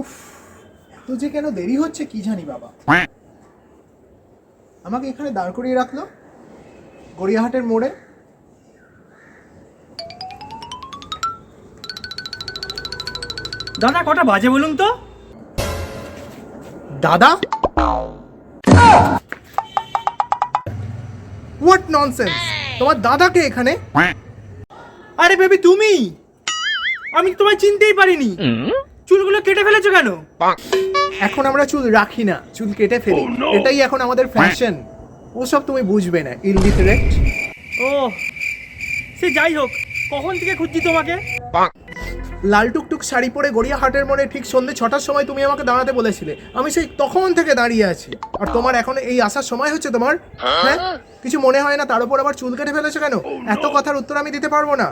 উফ এত যে কেন দেরি হচ্ছে কি জানি বাবা। আমাকে এখানে দাঁড় করিয়ে রাখল গড়িয়াহাটের মোড়ে। দাদা কটা বাজে বলুন তো? দাদা? হোয়াট ননসেন্স তোমার দাদাকে এখানে? আরে বেবি তুমি? আমি তোমায় চিনতেই পারিনি। চুলগুলো কেটে ফেলেছো কেন? এখন আমরা চুল রাখি না চুল কেটে ফেলি। এটাই এখন আমাদের ফ্যাশন ওসব তুমি বুঝবে না ইলিটারেট ও সে যাই হোক কখন থেকে খুঁজছি তোমাকে? লাল টুকটুক শাড়ি পরে গড়িয়াহাটের মোড়ে ঠিক সন্ধ্যে ছটার সময় তুমি আমাকে দাঁড়াতে বলেছিলে। আমি সেই তখন থেকে দাঁড়িয়ে আছি। আর তোমার এখন এই আসার সময় হচ্ছে তোমার? হ্যাঁ? কিছু মনে হয় না তার উপর আবার চুল কেটে ফেলেছো কেন? এত কথার উত্তর আমি দিতে পারব না।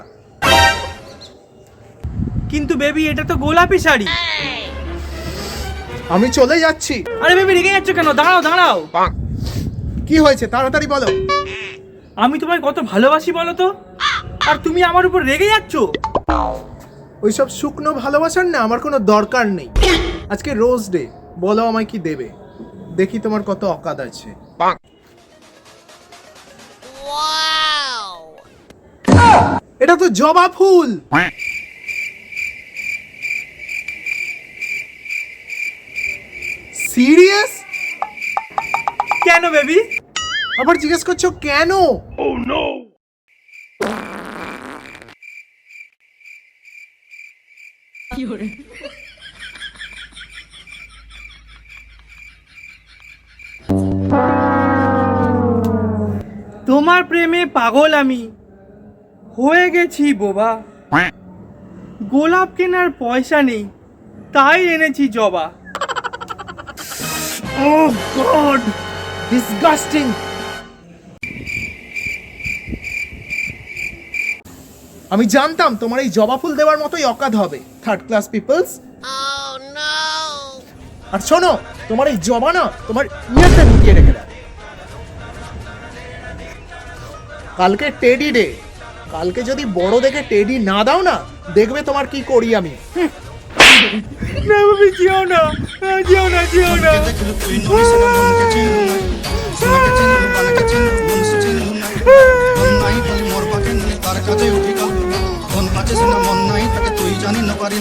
কিন্তু বেবি এটা তো গোলাপি শাড়ি। আমি চলে যাচ্ছি। আরে বেবি রেগে যাচ্ছ কেন? দাঁড়াও দাঁড়াও। কি হয়েছে? তাড়াতাড়ি বলো। আমি তোমায় কত ভালোবাসি বলো তো? আর তুমি আমার উপর রেগে যাচ্ছ? ওইসব শুকনো ভালোবাসার না আমার কোনো দরকার নেই। আজকে রোজ ডে বলো আমায় কি দেবে? দেখি তোমার কত অকাদ আছে। এটা তো জবা ফুল। সিরিয়াস কেন বেবি আবার জিজ্ঞেস করছ কেন? ও নো তোমার প্রেমে পাগল আমি। হয়ে গেছি বোবা। গোলাপ কেনার পয়সা নেই তাই এনেছি জবা। গড ডিসগাস্টিং আমি জানতাম তোমার এই জবা ফুল দেওয়ার মতোই অকাদ হবে। থার্ড ক্লাস পিপলস আর শোনো তোমার এই জবা না তোমার ইয়েতে ঢুকিয়ে রেখে দাও। কালকে টেডি ডে। কালকে যদি বড় দেখে টেডি না দাও না দেখবে তোমার কি করি আমি। না বাবা যেও না। যেও না যেও না। তার কাছে উঠি মন নাই তাকে তুই জানি না পারি